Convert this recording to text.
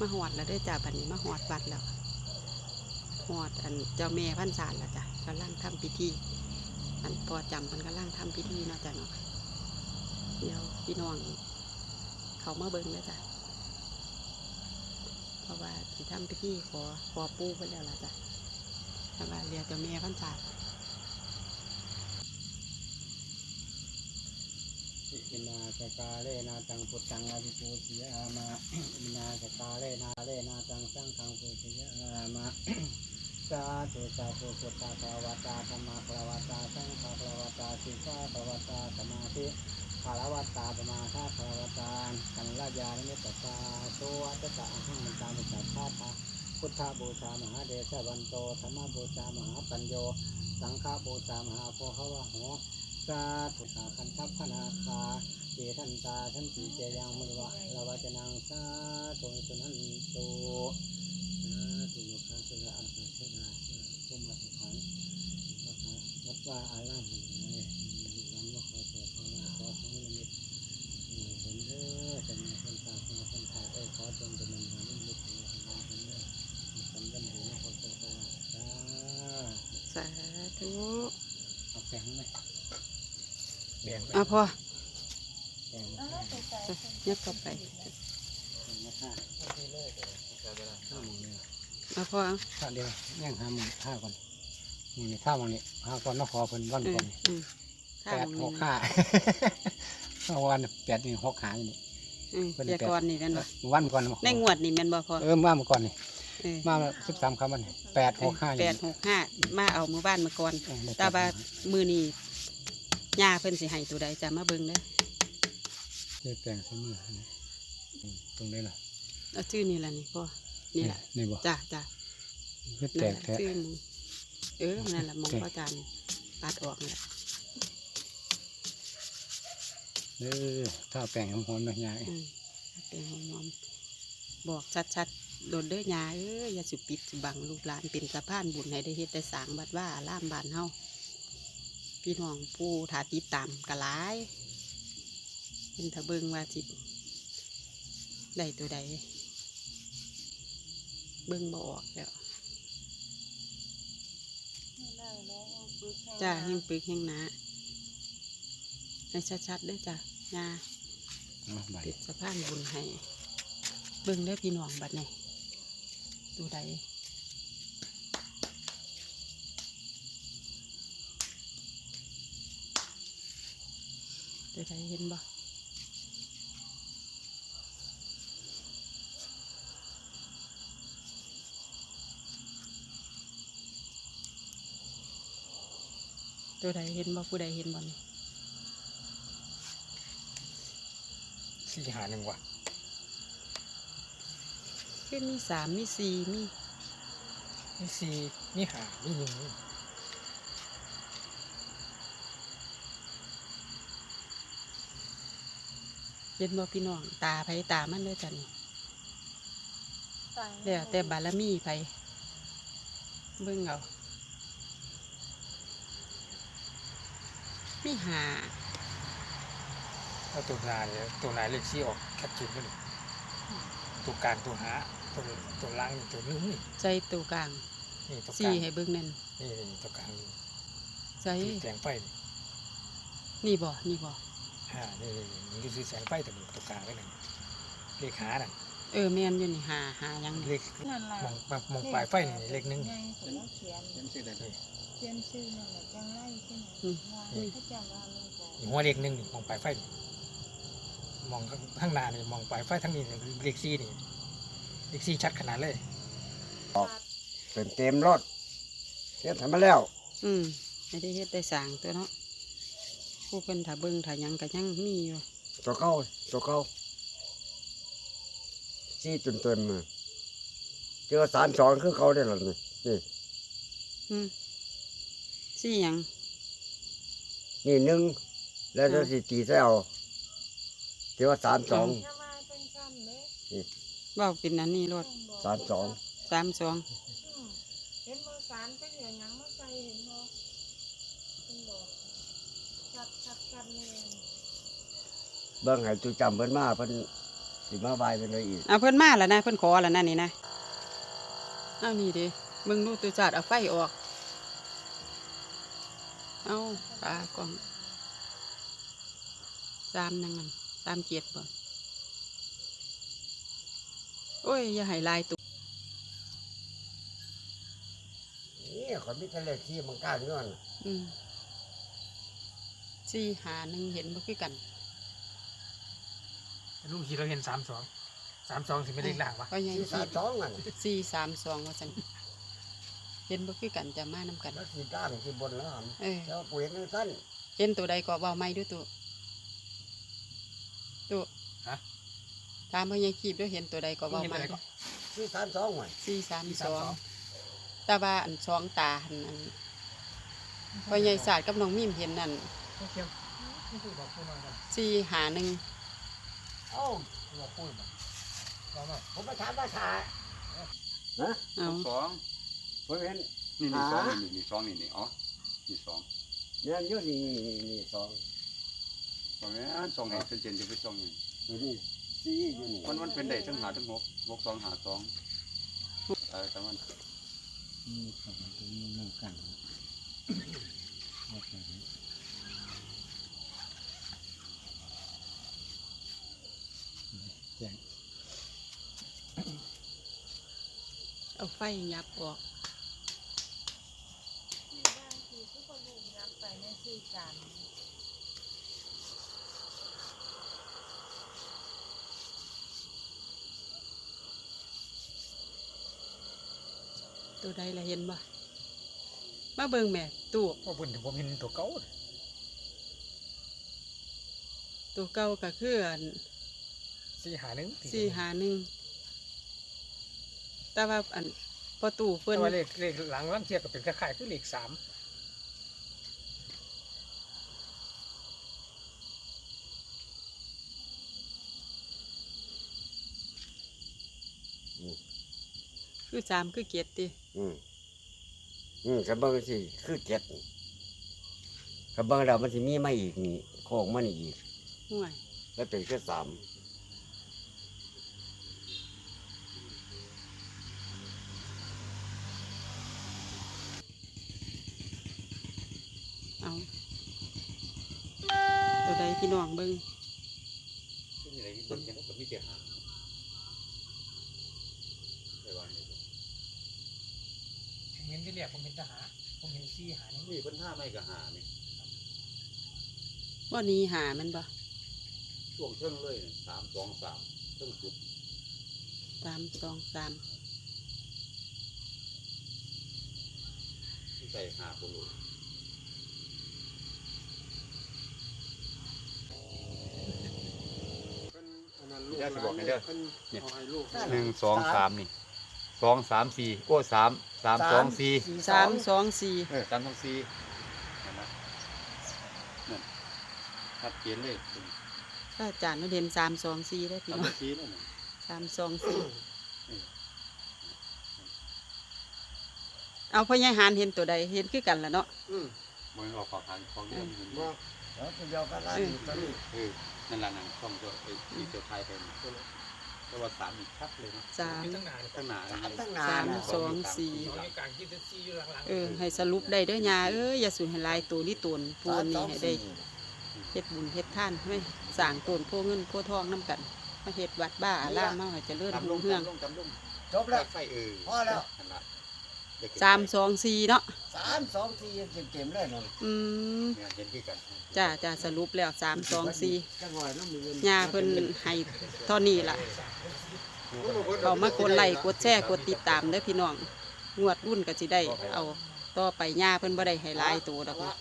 มาหอดแล้วได้จ้าบัดนี้มาหอดวัดแล้วหอดอันเจ้าแม่พันศาลแล้วจ้ะกำลังทำพิธี อันพอจำมันกำลังทำพิธีนะจ้ะเนาะเดี๋ยวพี่น้องเขามาเบิ่งแล้วจ้ะเพราะว่าที่ทำพิธีขอขอปู่ไปแล้วล่ะจ้ะเพราะว่าเรียกเจ้าแม่พันศาล อินาสกาเลนาตังพุทธังอภิปูชยามาอินาสกาเลนาเลนาตังสังฆังปูชยามาสาธุสาธุพุทธภาวตาธรรมภาวตาสังฆภาวตาสิกขาภาวตาสมาธิภาวตาสมาธาภาวตากัลลายานิมิตตาโตอัตตะอหังมันตามิสัทธาภาพุทธบูชามหาเดชวันโตธรรมบูชามหาปัญโยสังฆบูชามหาโพหวะโห สาธุสาคันทัพขนาคาเจทันตาทันตีเจยังมุวะละวะจนังสาธุสุนันตุสาธุโยคาสุระอาคาเทนาสุมาสุขันวัดวัดว่าอาลามเลยวันว่าขอโสภาวะขอทั้งนิมิตผลเด้อจะมีคนตาคนคนตาเอ้ขอจงจะมันมานิมิตของเราผลเด้อมีคำยันหูนะขอโสภาวะสา สาธุ เอาแสงไหมแบ่งไป เอาพอแบ่งเอาไปแล้วไปใส่ยัดเข้าไปข้าวมึงเนี่ยเอาพอเอาข้าวเดียวย่างหามึงข้าวก่อนนี่นี่ข้าวมึงนี่ข้าวก่อนนครเพิ่นวันเอก่ออนนี่อืมแปดหกห้าเมื่อวันแปดนี่หกหาอยู่นี่เออเดี๋ยวก่อนนี่แม่นบ่เมื่อวันก่อนในงวดนี่แม่นบ่พอเออมาเมื่อก่อนนี่เออมาสิบสามคำมันแปดหกห้าอยู่แปดนี่หกห้ามาเอามือบ้านมาก่อนเออได้แต่ว่าแปดหกห้มือนี้ ย่าเพิ่นสิให้ตัวใดจะมาเบิ่งเด้อเจ๊แปลงใส่มืออันนี้อืมตรงนี้ล่ะเอาชื่อนี่ล่ะนี่พ่อนี่ล่ะนี่บ่จ้าจ้าคือแตนั่นกล่ะแท้ชื่อหมึงเออนั่นล่ะหมองแตกพ่อจานปัดออกนี่ล่ะเออถ้าแปลงหอมๆหน่อยยายอืมเป็นหอมๆบอกชัดๆโดนเด้อยาเอ้ยอย่าสิปิดสิบังลูกหลานเป็นสะพานบุญให้ได้เฮ็ดได้สร้างบัดว่าอารามบ้านเฮา พี่น้องผู้ถาติดตามกะหลายเป็นทะเบิงว่าสิได้ตัวใด เบิ่งบ่ออกแล้วได้แล้วเอาปึกให้จ้าแห้งปึกแห้งหนาให้ชัดๆเด้อจ้ะยาเอาใบติดสะพานบุญให้ เบิ่งได้อพี่น้องบัดนี้ตัวใด ตัวใดเห็นบ่ตัวใดเห็นบ่ผู้ใดเห็นบ่นี่สี่หาหนึ่งว่ะคือมีสามมีสี่มีมีสี่มีหามีหนึ่ง เห็นบ่พี่น้องตาไผตามันเด้อจ้ะนี่ตั้งแล้วแต่บารมีไผเบิ่งเอามีหาเอาตัวนาเนี่ยตัวนาเลขที่ออกชัดเจนไปเลยตัวกลางตัวหาตัวตัวล่างนี่ตัวนึงนี่ใจตัวกลางนี่ตัวกสี่ลางให้เบิ่งนั่นนี่นี่ตัวกลางนี่ใจที่แสงไฟนี่นี่บ่นี่บ่ อ่านี่นี่นี่นี่คือแสงไฟตัวนี้ตัวกลางก็หนึ่งเลขหาน่ะเออแม่นอยู่นี่หาหาหยังเลนี่ขนั่นล่ะมองมองมองปลายไฟนี่เลขหนึ่งไงผมเขียนเป็นสี่ได้นี่เขียนชื่อนั่นแหละจังไรขึ้นอืมว่าพระเจ้าว่าเลยบอกนี่หัวเลขหนึ่งนี่มองปลายไฟนี่มองข้างข้างหน้านี่มองปลายไฟทั้งนี้นี่เลขสี่นี่เลขสี่ชัดขนาดเลยเป็นเต็มรถเฮ็ดให้มาแล้วอืมไม่ได้เฮ็ดได้สร้างตัวเนาะ ผู้เพิ่นถ้าเบิ่งถ้าหยังก็ยังมีอยู่ตัวเก่าตัวเก่าซี่จนเตือนมาเจอสารสอนคือเขาได้หรอนี่นี่อืมสี่หยังนี่หนึ่งแล้วจะสิตีใส่เอาเจอสารสองอย่าว่าเป็นซ้ำเลยเว้าเป็นอันนี้รถต้องบอกสารสองสามสองอืมเห็นบ่สารไปเหลือหยังมาใส่เห็นบ่ต้องบอกชัดชัดชัด เลยเบิ่งให้ตูจำเพิ่นมาเพิ่นสิมาบายเป็นเลยอีกเอาเพิ่นมาแล้วนะ เพิ่นขอแล้วนะนี่นะเอานี่ดิมึงดูตัวจัดเอาไฟออก เอาปลากล่องตามนั่งกันตามเกียรติบ่โอ้ย อย่าให้ลายตุนี่คนมีทะเลที่มันกล้าอยู่นั่นอืมสี่หาหนึ่งเห็นบ่คือกัน ลูกขี่เราเห็นสามสองสามสองสิไม่ได้ล่างวะก็ยังที่สามสองนั่นสี่สามสองว่าจังเห็นบ่คือกันจะมานำกันแล้วสีด้านที่บนแล้วหันเออแล้วปุ๋ยนั่นสั้นเห็นตัวใดก็เบาไม่ดูตัวตัวฮะถามเพิ่นยังคีบด้วยเห็นตัวใดก็เบาเห็นไม่อะไรดูก็ที่สามสองหน่อยสี่สามที่สสามอสงองแต่ว่าอันสองตาหันอันพ่อใหญ่ศาสตร์กับน้องมิมเห็นนั่นไม่เกี่ยวไม่พูดบอกพูดมากันสี่หาหนึ่ง เอ้าบอกพูดมาบอกมาผมมาถามภาษาเอาสองผมเห็น นี่นี่สองนี่นี่สองนี่นี่อ๋อนี่สองเนี่ยอยู่นี่นี่นี่สองตรงนี้สองเห็นเจนจะไปสองนี่อยู่นี่สี่อยู่นี่มันมันเป็นได้ทั้งหาทั้งหกหกสองหาสองเออแต่มันมีสองตัวนี้นั่งกันโอ เคเอาไฟยับออกที่บ้านคือทุกคนลูกยับไปในสื่อการตัวใดละเห็นบ่มาเบิ่งแม่ตู้พอพูดถึงผมเห็นตัวเก่าตัวเก่าก็คืออัน สี่หาหนึ่งสี่หาหนึ่งแต่ว่าอันพอตู้เพิ่แต่นว่าเลขเลขหลังลังเทียบกับเป็นคล้ายๆคือเลขสามคือสามคือเกียรติอืมอืมกระเบื้องสิคือเจ็ดกระเบื้องเรามันสิมีมาอีกนี่โค้งมันอีกห่วยแล้วเป็นแค่สาม เอาตัว ใดพี่น้องเบิ่งที่นี่อะไรที่คนยังก็มีเสียหาไปวางนี่ผมเห็นที่เรียกผมเห็นทหารผมเห็นสี่หาหนึ่งนี่เพิ่นท่าไม่ก็หานี่ว่านี้หามันบ่ช่วงเทิงเลยสามสองสามเทิงสุดสามสองสามที่ใส่หาปุรุ ได้สิบอกให้เด้อ เนี่ยหนึ่งสองสามนี่สองสามสี่โอ้สามสามสองสี่สามสองสี่เออสามสองสี่เห็นไหมนั่นชัดเจนเลยถ้าอาจารย์เราเห็นสามสองสี่ได้อพี่สามน้สอองงสี่นั่นน่ะสามสองสี่เอาพ่อใหญ่หานเห็นตัวใดเห็นคือกันละเนาะ มันออกขอทางของเรื่องเงินบอก แล้วตัวเดียวกันละนี่ตัวนี้เออนั่นแหละนั่นช่องตัวไอ้ที่เจ้าไทยไปนี่แต่ว่าสามอีกชัดเลยเนาะสามอยู่ตั้งนานตั้งหนาสามเลยตั้งนาสานมนะสองสี่ สองอยู่กลางยี่สิบสี่อยู่หลังเออให้สรุปได้เด้อยาเอ้ยอย่าสูญให้หลายตัวนี่ตนพูนนี่ให้ได้เฮ็ดบุญเฮ็ดท่านให้สร้างตนโพเงินโพทองน้ำกันมาเฮ็ดวัดบ้าอารามมาให้เจริญจำลรุ่งงเรืองจำลงจำลงจบแล้ว ไฟเออพอแล้ว นั่นล่ะ เด็กเก็บสามสองสี่เนาะสามสองสี่เต็มๆเลยนั่นอืมเนี่ยเห็นที่กันจ้าจ้าสรุปแล้วสามสองสี่จังหวะน้ำมือยาเพิ่นให้เท่านี้ล่ะ เขามากดไลค์กดแชร์กดติดตามเด้อพี่น้องงวดรุ่นก็สิได้ เอาต่อไปย่าเพิ่นบ่ได้ให้หลายตัวดอกนะ